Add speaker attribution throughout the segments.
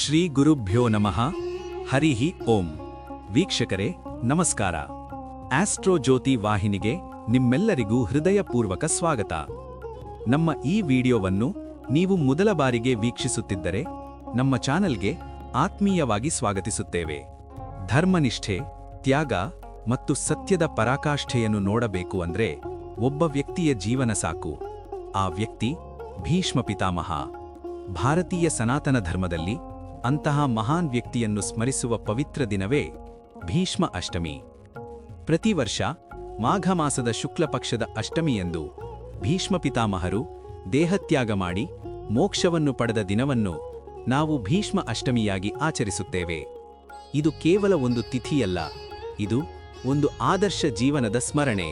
Speaker 1: ಶ್ರೀ ಗುರುಭ್ಯೋ ನಮಃ. ಹರಿಹಿ ಓಂ. ವೀಕ್ಷಕರೇ, ನಮಸ್ಕಾರ. ಆಸ್ಟ್ರೋ ಜ್ಯೋತಿ ವಾಹಿನಿಗೆ ನಿಮ್ಮೆಲ್ಲರಿಗೂ ಹೃದಯಪೂರ್ವಕ ಸ್ವಾಗತ. ನಮ್ಮ ಈ ವಿಡಿಯೋವನ್ನು ನೀವು ಮೊದಲ ಬಾರಿಗೆ ವೀಕ್ಷಿಸುತ್ತಿದ್ದರೆ ನಮ್ಮ ಚಾನೆಲ್ಗೆ ಆತ್ಮೀಯವಾಗಿ ಸ್ವಾಗತಿಸುತ್ತೇವೆ. ಧರ್ಮನಿಷ್ಠೆ, ತ್ಯಾಗ ಮತ್ತು ಸತ್ಯದ ಪರಾಕಾಷ್ಠೆಯನ್ನು ನೋಡಬೇಕು ಅಂದ್ರೆ ಒಬ್ಬ ವ್ಯಕ್ತಿಯ ಜೀವನ ಸಾಕು. ಆ ವ್ಯಕ್ತಿ ಭೀಷ್ಮ ಪಿತಾಮಹ. ಭಾರತೀಯ ಸನಾತನ ಧರ್ಮದಲ್ಲಿ ಅಂತಹ ಮಹಾನ್ ವ್ಯಕ್ತಿಯನ್ನು ಸ್ಮರಿಸುವ ಪವಿತ್ರ ದಿನವೇ ಭೀಷ್ಮ ಅಷ್ಟಮಿ. ಪ್ರತಿ ವರ್ಷ ಮಾಘ ಮಾಸದ ಶುಕ್ಲ ಪಕ್ಷದ ಅಷ್ಟಮಿಯಂದು ಭೀಷ್ಮ ಪಿತಾಮಹರು ದೇಹತ್ಯಾಗ ಮಾಡಿ ಮೋಕ್ಷವನ್ನು ಪಡೆದ ದಿನವನ್ನು ನಾವು ಭೀಷ್ಮ ಅಷ್ಟಮಿಯಾಗಿ ಆಚರಿಸುತ್ತೇವೆ. ಇದು ಕೇವಲ ಒಂದು ತಿಥಿಯಲ್ಲ, ಇದು ಒಂದು ಆದರ್ಶ ಜೀವನದ ಸ್ಮರಣೆ.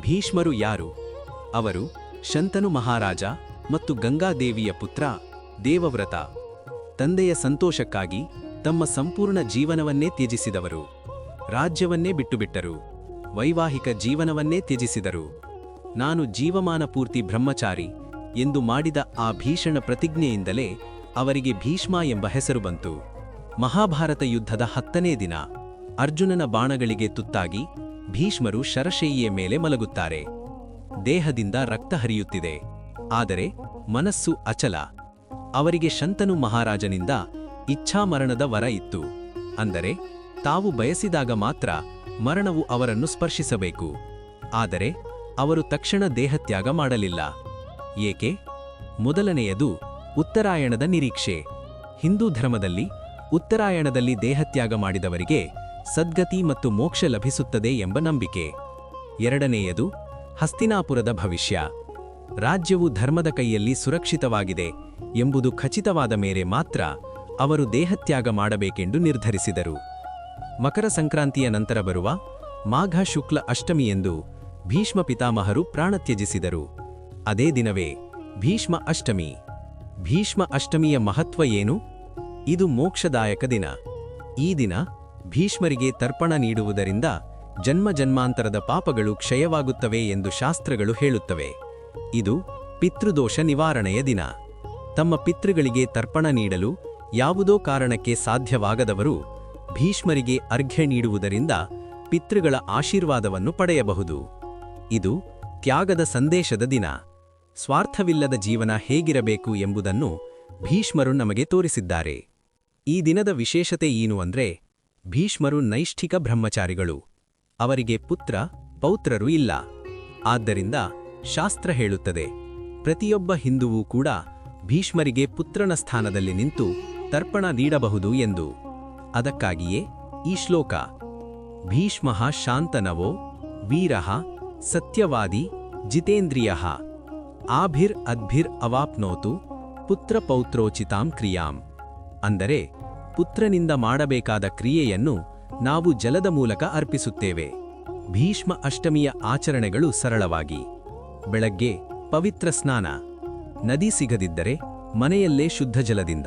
Speaker 1: ಭೀಷ್ಮರು ಯಾರು? ಅವರು ಶಂತನು ಮಹಾರಾಜ ಮತ್ತು ಗಂಗಾದೇವಿಯ ಪುತ್ರ ದೇವವ್ರತ. ತಂದೆಯ ಸಂತೋಷಕ್ಕಾಗಿ ತಮ್ಮ ಸಂಪೂರ್ಣ ಜೀವನವನ್ನೇ ತ್ಯಜಿಸಿದವರು. ರಾಜ್ಯವನ್ನೇ ಬಿಟ್ಟುಬಿಟ್ಟರು. ವೈವಾಹಿಕ ಜೀವನವನ್ನೇ ತ್ಯಜಿಸಿದರು. ನಾನು ಜೀವಮಾನ ಪೂರ್ತಿ ಬ್ರಹ್ಮಚಾರಿ ಎಂದು ಮಾಡಿದ ಆ ಭೀಷಣ ಪ್ರತಿಜ್ಞೆಯಿಂದಲೇ ಅವರಿಗೆ ಭೀಷ್ಮ ಎಂಬ ಹೆಸರು ಬಂತು. ಮಹಾಭಾರತ ಯುದ್ಧದ ಹತ್ತನೇ ದಿನ. ಅರ್ಜುನನ ಬಾಣಗಳಿಗೆ ತುತ್ತಾಗಿ ಭೀಷ್ಮರು ಶರಶೈಯಿಯ ಮೇಲೆ ಮಲಗುತ್ತಾರೆ. ದೇಹದಿಂದ ರಕ್ತ ಹರಿಯುತ್ತಿದೆ. ಆದರೆ ಮನಸ್ಸು ಅಚಲ. ಅವರಿಗೆ ಶಂತನು ಮಹಾರಾಜನಿಂದ ಇಚ್ಛಾಮರಣದ ವರ ಇತ್ತು. ಅಂದರೆ, ತಾವು ಬಯಸಿದಾಗ ಮಾತ್ರ ಮರಣವು ಅವರನ್ನು ಸ್ಪರ್ಶಿಸಬೇಕು. ಆದರೆ, ಅವರು ತಕ್ಷಣ ದೇಹತ್ಯಾಗ ಮಾಡಲಿಲ್ಲ. ಏಕೆ? ಮೊದಲನೆಯದು ಉತ್ತರಾಯಣದ ನಿರೀಕ್ಷೆ. ಹಿಂದೂ ಧರ್ಮದಲ್ಲಿ ಉತ್ತರಾಯಣದಲ್ಲಿ ದೇಹತ್ಯಾಗ ಮಾಡಿದವರಿಗೆ ಸದ್ಗತಿ ಮತ್ತು ಮೋಕ್ಷ ಲಭಿಸುತ್ತದೆ ಎಂಬ ನಂಬಿಕೆ. ಎರಡನೆಯದು ಹಸ್ತಿನಾಪುರದ ಭವಿಷ್ಯ. ರಾಜ್ಯವು ಧರ್ಮದ ಕೈಯಲ್ಲಿ ಸುರಕ್ಷಿತವಾಗಿದೆ ಎಂಬುದು ಖಚಿತವಾದ ಮೇರೆ ಮಾತ್ರ ಅವರು ದೇಹತ್ಯಾಗ ಮಾಡಬೇಕೆಂದು ನಿರ್ಧರಿಸಿದರು. ಮಕರ ಸಂಕ್ರಾಂತಿಯ ನಂತರ ಬರುವ ಮಾಘ ಶುಕ್ಲ ಅಷ್ಟಮಿಯೆಂದು ಭೀಷ್ಮ ಪಿತಾಮಹರು ಪ್ರಾಣತ್ಯಜಿಸಿದರು ಅದೇ ದಿನವೇ ಭೀಷ್ಮ ಅಷ್ಟಮಿ. ಭೀಷ್ಮ ಅಷ್ಟಮಿಯ ಮಹತ್ವ ಏನು? ಇದು ಮೋಕ್ಷದಾಯಕ ದಿನ. ಈ ದಿನ ಭೀಷ್ಮರಿಗೆ ತರ್ಪಣ ನೀಡುವುದರಿಂದ ಜನ್ಮ ಜನ್ಮಾಂತರದ ಪಾಪಗಳು ಕ್ಷಯವಾಗುತ್ತವೆ ಎಂದು ಶಾಸ್ತ್ರಗಳು ಹೇಳುತ್ತವೆ. ಇದು ಪಿತೃದೋಷ ನಿವಾರಣೆಯ ದಿನ. ತಮ್ಮ ಪಿತೃಗಳಿಗೆ ತರ್ಪಣ ನೀಡಲು ಯಾವುದೋ ಕಾರಣಕ್ಕೆ ಸಾಧ್ಯವಾಗದವರು ಭೀಷ್ಮರಿಗೆ ಅರ್ಘ್ಯ ನೀಡುವುದರಿಂದ ಪಿತೃಗಳ ಆಶೀರ್ವಾದವನ್ನು ಪಡೆಯಬಹುದು. ಇದು ತ್ಯಾಗದ ಸಂದೇಶದ ದಿನ. ಸ್ವಾರ್ಥವಿಲ್ಲದ ಜೀವನ ಹೇಗಿರಬೇಕು ಎಂಬುದನ್ನು ಭೀಷ್ಮರು ನಮಗೆ ತೋರಿಸಿದ್ದಾರೆ. ಈ ದಿನದ ವಿಶೇಷತೆ ಏನು ಅಂದ್ರೆ ಭೀಷ್ಮರು ನೈಷ್ಠಿಕ ಬ್ರಹ್ಮಚಾರಿಗಳು. ಅವರಿಗೆ ಪುತ್ರ, ಪೌತ್ರರು ಇಲ್ಲ. ಆದ್ದರಿಂದ ಶಾಸ್ತ್ರ ಹೇಳುತ್ತದೆ, ಪ್ರತಿಯೊಬ್ಬ ಹಿಂದುವೂ ಕೂಡ ಭೀಷ್ಮರಿಗೆ ಪುತ್ರನ ಸ್ಥಾನದಲ್ಲಿ ನಿಂತು ತರ್ಪಣ ನೀಡಬಹುದು ಎಂದು. ಅದಕ್ಕಾಗಿಯೇ ಈ ಶ್ಲೋಕ, ಭೀಷ್ಮ ಶಾಂತನವೋ, ವೀರಃ ಸತ್ಯವಾದಿ, ಜಿತೇಂದ್ರಿಯ, ಆಭಿರ್ ಅದ್ಭಿರ್ ಅವಾಪ್ನೋತು ಪುತ್ರಪೌತ್ರೋಚಿತಾಂ ಕ್ರಿಯಾಂ. ಅಂದರೆ ಪುತ್ರನಿಂದ ಮಾಡಬೇಕಾದ ಕ್ರಿಯೆಯನ್ನು ನಾವು ಜಲದ ಮೂಲಕ ಅರ್ಪಿಸುತ್ತೇವೆ. ಭೀಷ್ಮ ಅಷ್ಟಮಿಯ ಆಚರಣೆಗಳು ಸರಳವಾಗಿ ಬೆಳಗ್ಗೆ ಪವಿತ್ರ ಸ್ನಾನ. ನದಿ ಸಿಗದಿದ್ದರೆ ಮನೆಯಲ್ಲೇ ಶುದ್ಧ ಜಲದಿಂದ.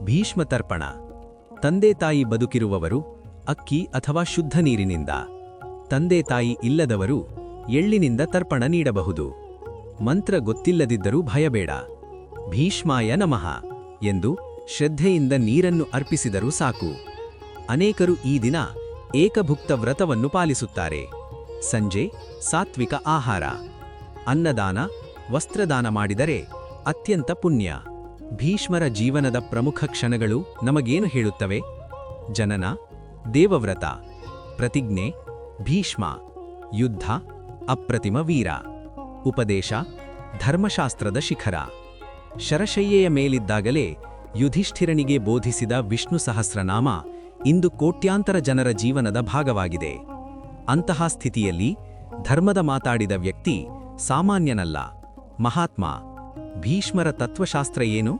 Speaker 1: ಭೀಷ್ಮ ತರ್ಪಣ. ತಂದೆ ತಾಯಿ ಬದುಕಿರುವವರು ಅಕ್ಕಿ ಅಥವಾ ಶುದ್ಧ ನೀರಿನಿಂದ. ತಂದೆ ತಾಯಿ ಇಲ್ಲದವರು ಎಳ್ಳಿನಿಂದ ತರ್ಪಣ ನೀಡಬಹುದು. ಮಂತ್ರ ಗೊತ್ತಿಲ್ಲದಿದ್ದರೂ ಭಯಬೇಡ. ಭೀಷ್ಮಾಯ ನಮಃ ಎಂದು ಶ್ರದ್ಧೆಯಿಂದ ನೀರನ್ನು ಅರ್ಪಿಸಿದರೂ ಸಾಕು. ಅನೇಕರು ಈ ದಿನ ಏಕಭುಕ್ತ ವ್ರತವನ್ನು ಪಾಲಿಸುತ್ತಾರೆ. ಸಂಜೆ ಸಾತ್ವಿಕ ಆಹಾರ. ಅನ್ನದಾನ, ವಸ್ತ್ರದಾನ ಮಾಡಿದರೆ ಅತ್ಯಂತ ಪುಣ್ಯ. ಭೀಷ್ಮರ ಜೀವನದ ಪ್ರಮುಖ ಕ್ಷಣಗಳು ನಮಗೇನು ಹೇಳುತ್ತವೆ? ಜನನ, ದೇವವ್ರತ, ಪ್ರತಿಜ್ಞೆ, ಭೀಷ್ಮ, ಯುದ್ಧ, ಅಪ್ರತಿಮ ವೀರ. ಉಪದೇಶ, ಧರ್ಮಶಾಸ್ತ್ರದ ಶಿಖರ. ಶರಶಯ್ಯೆಯ ಮೇಲಿದ್ದಾಗಲೇ ಯುಧಿಷ್ಠಿರನಿಗೆ ಬೋಧಿಸಿದ ವಿಷ್ಣು ಸಹಸ್ರನಾಮ ಇಂದು ಕೋಟ್ಯಾಂತರ ಜನರ ಜೀವನದ ಭಾಗವಾಗಿದೆ. ಅಂತಹ ಸ್ಥಿತಿಯಲ್ಲಿ ಧರ್ಮದ ಮಾತಾಡಿದ ವ್ಯಕ್ತಿ ಸಾಮಾನ್ಯನಲ್ಲ. ಮಹಾತ್ಮ. ಭೀಷ್ಮರ ತತ್ವಶಾಸ್ತ್ರ ಏನು?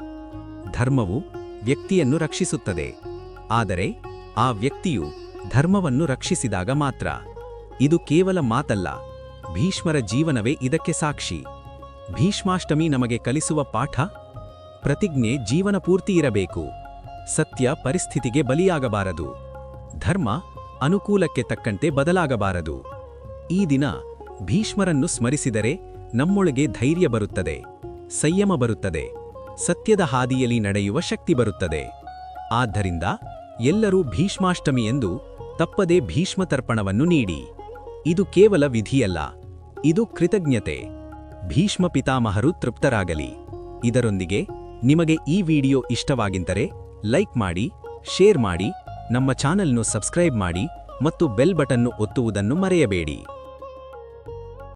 Speaker 1: ಧರ್ಮವು ವ್ಯಕ್ತಿಯನ್ನು ರಕ್ಷಿಸುತ್ತದೆ. ಆದರೆ ಆ ವ್ಯಕ್ತಿಯು ಧರ್ಮವನ್ನು ರಕ್ಷಿಸಿದಾಗ ಮಾತ್ರ. ಇದು ಕೇವಲ ಮಾತಲ್ಲ. ಭೀಷ್ಮರ ಜೀವನವೇ ಇದಕ್ಕೆ ಸಾಕ್ಷಿ. ಭೀಷ್ಮಾಷ್ಟಮಿ ನಮಗೆ ಕಲಿಸುವ ಪಾಠ? ಪ್ರತಿಜ್ಞೆ ಜೀವನ ಪೂರ್ತಿ ಇರಬೇಕು. ಸತ್ಯ ಪರಿಸ್ಥಿತಿಗೆ ಬಲಿಯಾಗಬಾರದು. ಧರ್ಮ ಅನುಕೂಲಕ್ಕೆ ತಕ್ಕಂತೆ ಬದಲಾಗಬಾರದು. ಈ ದಿನ ಭೀಷ್ಮರನ್ನು ಸ್ಮರಿಸಿದರೆ ನಮ್ಮೊಳಗೆ ಧೈರ್ಯ ಬರುತ್ತದೆ, ಸಂಯಮ ಬರುತ್ತದೆ, ಸತ್ಯದ ಹಾದಿಯಲ್ಲಿ ನಡೆಯುವ ಶಕ್ತಿ ಬರುತ್ತದೆ. ಆದ್ದರಿಂದ ಎಲ್ಲರೂ ಭೀಷ್ಮಾಷ್ಟಮಿ ಎಂದು ತಪ್ಪದೆ ಭೀಷ್ಮತರ್ಪಣವನ್ನು ನೀಡಿ. ಇದು ಕೇವಲ ವಿಧಿಯಲ್ಲ, ಇದು ಕೃತಜ್ಞತೆ. ಭೀಷ್ಮ ಪಿತಾಮಹರು ತೃಪ್ತರಾಗಲಿ. ಇದರೊಂದಿಗೆ ನಿಮಗೆ ಈ ವಿಡಿಯೋ ಇಷ್ಟವಾಗಿದ್ದರೆ ಲೈಕ್ ಮಾಡಿ, ಶೇರ್ ಮಾಡಿ, ನಮ್ಮ ಚಾನೆಲ್ನು ಸಬ್ಸ್ಕ್ರೈಬ್ ಮಾಡಿ ಮತ್ತು ಬೆಲ್ ಬಟನ್ನು ಒತ್ತುವುದನ್ನು ಮರೆಯಬೇಡಿ.